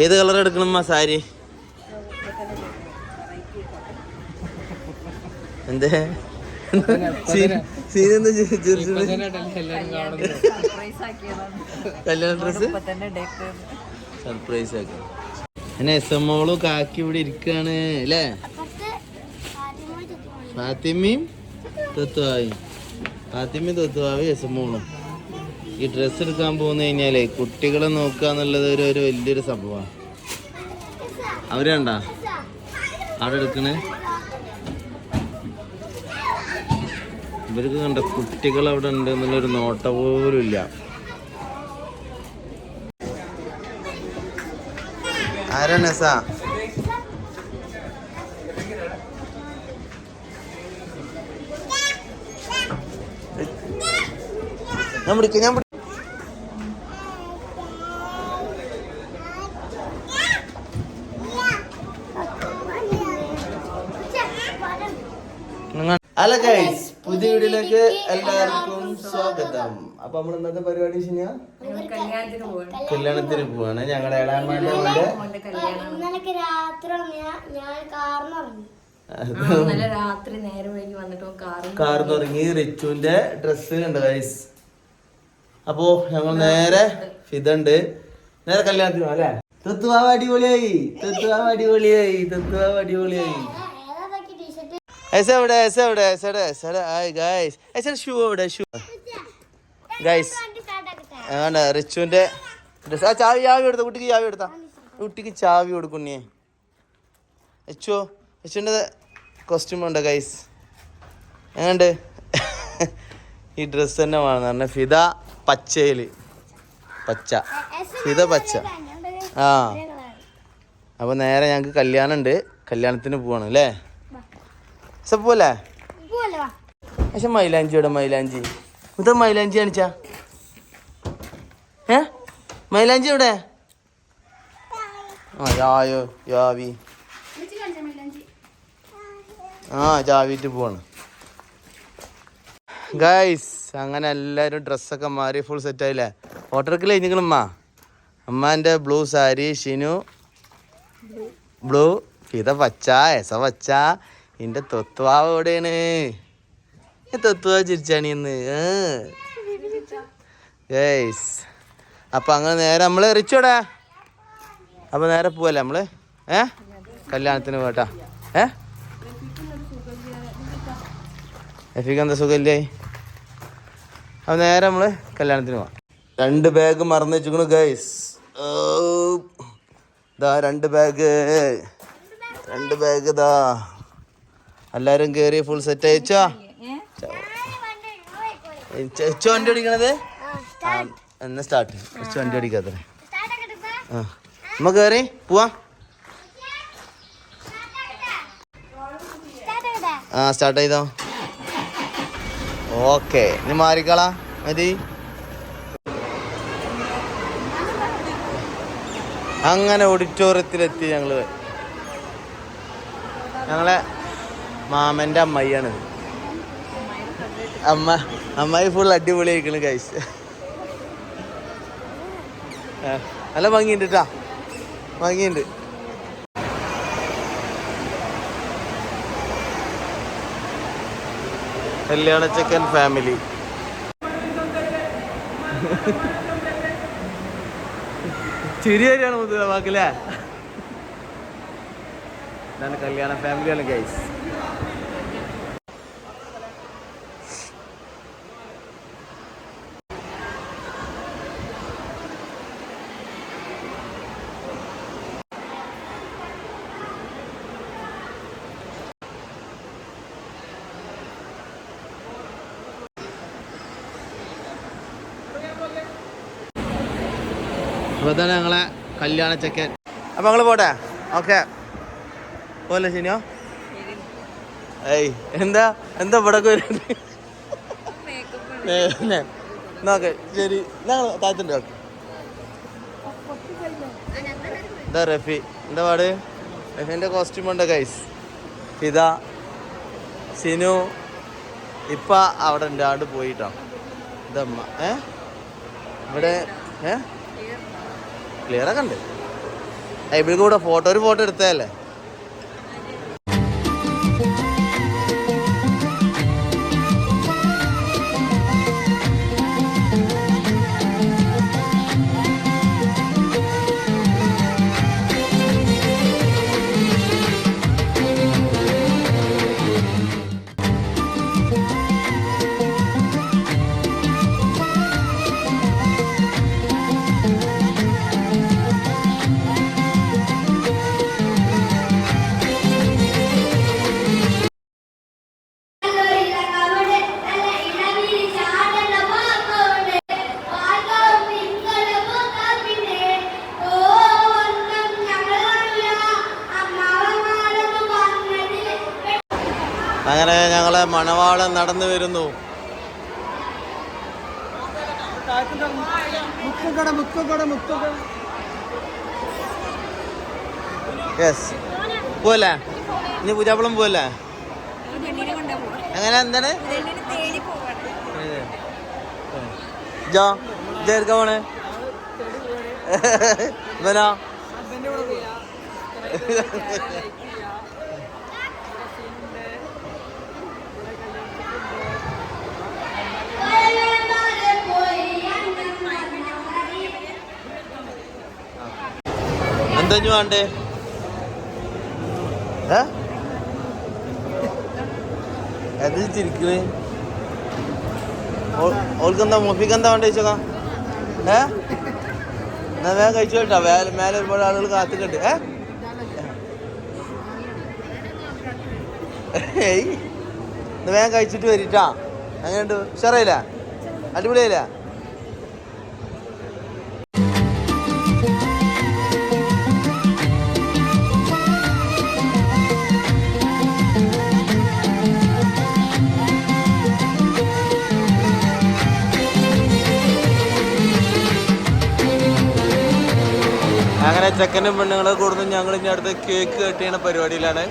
ഏത് കളർ എടുക്കണം സാരി എന്തേ ചിരിച്ചത് കല്യാണ ഡ്രസ് സർപ്രൈസ് ആക്കാം എസ് എം മോളും കാക്കി ഇവിടെ ഇരിക്കാണ് അല്ലേ ഫാത്തിമയും തൊത്തുവായും ഫാത്തിമയും തത്വാവും എസ് എം മോളും ഈ ഡ്രസ്സ് എടുക്കാൻ പോകുന്ന കഴിഞ്ഞാലേ കുട്ടികളെ നോക്കുക എന്നുള്ളത് ഒരു ഒരു വലിയൊരു സംഭവമാണ്. അവരണ്ടാ അവിടെ എടുക്കണേ? ഇവർക്ക് കണ്ട കുട്ടികൾ അവിടെ ഉണ്ട് എന്നുള്ളൊരു നോട്ട പോലും ഇല്ല. ആരാ സാ ഞാൻ ഞാൻ ഹലോ ഗൈസ് പുതിയ വീഡിയോയിലേക്ക് എല്ലാവർക്കും സ്വാഗതം. അപ്പൊ നമ്മൾ ഇന്നത്തെ പരിപാടി കല്യാണത്തിന് പോവാണ്. ഞങ്ങളുടെ ഏഴാമാന്റെ മോന്റെ കാർന്ന് തുടങ്ങി റിച്ചുവിന്റെ ഡ്രസ്സ് ഉണ്ട് ഗൈസ് അപ്പോ ഞങ്ങൾ നേരെ ഫിതുണ്ട് നേരെ കല്യാണത്തിന് പോവാം അല്ലേ? തത്വാവ് അടിപൊളിയായി. തത്വാവ് അടിപൊളിയായി. തത്വാവ് അടിപൊളിയായി. എസ് എവിടെ എസ് എവിടെ എസ് എവിടെ എസ് എവിടെ ആയി ഗൈസ് എസ് ഷൂ എവിടെ ഷൂ ഗായ്സ് ആണ് റിച്ചുവിന്റെ ഡ്രസ് ആ ചാവി ചാവി എടുത്ത കുട്ടിക്ക് ചാവി എടുത്താ. കുട്ടിക്ക് ചാവി കൊടുക്കുന്നേ. എച്ചോ എച്ചുവിന്റെ കോസ്റ്റ്യൂം ഉണ്ട് ഗൈസ് എങ്ങണ്ട് ഈ ഡ്രസ്സ് തന്നെ വേണം പറഞ്ഞ ഫിത പച്ചയിൽ. പച്ച. ഫിത പച്ച. ആ. അപ്പോൾ നേരെ ഞങ്ങൾക്ക് കല്യാണം ഉണ്ട് കല്യാണത്തിന് പോവാണ് അല്ലേ? സപ്പോലെ പോലെ. പക്ഷെ മൈലാഞ്ചി ഇവിടെ മൈലാഞ്ചി. ഇത് മൈലാഞ്ചി കാണിച്ചാ. ഏ? മൈലാഞ്ചി ഇവിടെ ആ യായോ യാവി ആ ജാവിട്ട് പോവാണ്. ഗൈസ് അങ്ങനെ എല്ലാവരും ഡ്രസ്സൊക്കെ മാറി ഫുൾ സെറ്റ് ആയില്ലേ? ഫോട്ടോ എടുക്കലേ നിങ്ങളമ്മ അമ്മാന്റെ ബ്ലൂ സാരി ഷിനു. ബ്ലൂ ഫിത പച്ച എസ പച്ച. എന്റെ തൊത്വാവ് എവിടെയാണ്? ഈ തൊത്വാവ് ചിരിച്ചാണി എന്ന് ഏയ്സ് അപ്പം അങ്ങനെ നേരെ നമ്മൾ റിച്ചോടാ അപ്പം നേരെ പോവല്ലേ നമ്മൾ ഏ? കല്യാണത്തിന് പോട്ടാ ഏ? എഫിക്ക് എന്താ സുഖമില്ലേ? അപ്പം നേരെ നമ്മൾ കല്യാണത്തിന് പോവാം. രണ്ട് ബാഗ് മറന്നു വെച്ചിക്കണു ഗൈസ് ഇതാ രണ്ട് ബാഗ് രണ്ട് ബാഗ് ഇതാ. എല്ലാരും കേറി ഫുൾ സെറ്റ് അയച്ചോ എച്ചു വണ്ടി ഓടിക്കണത്? എന്നാ സ്റ്റാർട്ട് എച്ചു വണ്ടി ഓടിക്കാത്ത ആ കേറി പോവാ. ആ സ്റ്റാർട്ട് ചെയ്തോ. ഓക്കെ ഇനി മാറിക്കളാ. മതി. അങ്ങനെ ഓഡിറ്റോറിയത്തിലെത്തി ഞങ്ങൾ. ഞങ്ങളെ മാമന്റെ അമ്മയാണ് അമ്മ അമ്മായി ഫുൾ അടിപൊളിയായിക്കണ് കൈസ് നല്ല ഭംഗിയുണ്ട് കേട്ടാ ഭംഗിയുണ്ട്. കല്യാണ ചെക്കൻ ഫാമിലി ചിരി വരികയാണ് മുതല വാക്കില്ലേ ഇതാണ് കല്യാണ ഫാമിലിയാണ് ഗൈസ് ഇതാണ് ഞങ്ങളെ കല്യാണ ചെക്കൻ. അപ്പോൾ ഞങ്ങൾ പോട്ടെ? ഓക്കെ. പോലെ ശനിയോ ഏയ് എന്താ? എന്താ ഇവിടെ വരുന്നത്? നോക്കെ ശരി. ഞങ്ങൾ താഴത്തുണ്ട് ഓക്കെ എന്താ റഫി? എന്താ പാട്? റഫീന്റെ കോസ്റ്റ്യൂം ഉണ്ട് ഗൈസ് ഇതാ സിനു ഇപ്പ അവിടെ ഉണ്ട് ആണ്ട് പോയിട്ടോ. ഇതമ്മ. ഏ? ഇവിടെ ഏ? ക്ലിയർ ഒക്കെ ഉണ്ട് ഇവിടെ കൂടെ ഫോട്ടോ ഒരു ഫോട്ടോ എടുത്തതല്ലേ? അങ്ങനെ ഞങ്ങളെ മണവാളം നടന്നു വരുന്നു. യെസ് പോവല്ലേ? ഇനി പൂജാപ്പളം പോവല്ലേ? അങ്ങനെ എന്താണ്? ജോ ചേർക്ക പോണേ? ഇവനോ? എന്താ ഇഞ്ഞ് വേണ്ടേ? ഏ? ചിരിക്കണേ ഓൾക്കെന്താ മുഫിക്ക് എന്താ വേണ്ട ചോദിച്ചോക്കാം? ഏ? എന്നാ വേഗം കഴിച്ചു കേട്ടോ. മേലെ മേലെ ഒരുപാട് ആളുകൾ കാത്തിക്കട്ട് ഏ? ഏയ്. വേഗം കഴിച്ചിട്ട് വരിട്ടാ. അങ്ങനെയുണ്ട് ഉഷാറായില്ല? അടിപൊളിയായില്ല? അങ്ങനെ ചെക്കനും പെണ്ണുങ്ങളും കൂടുന്നു ഞങ്ങൾ ഇനി അടുത്ത കേക്ക് കട്ട് ചെയ്യണ പരിപാടിയിലാണ്.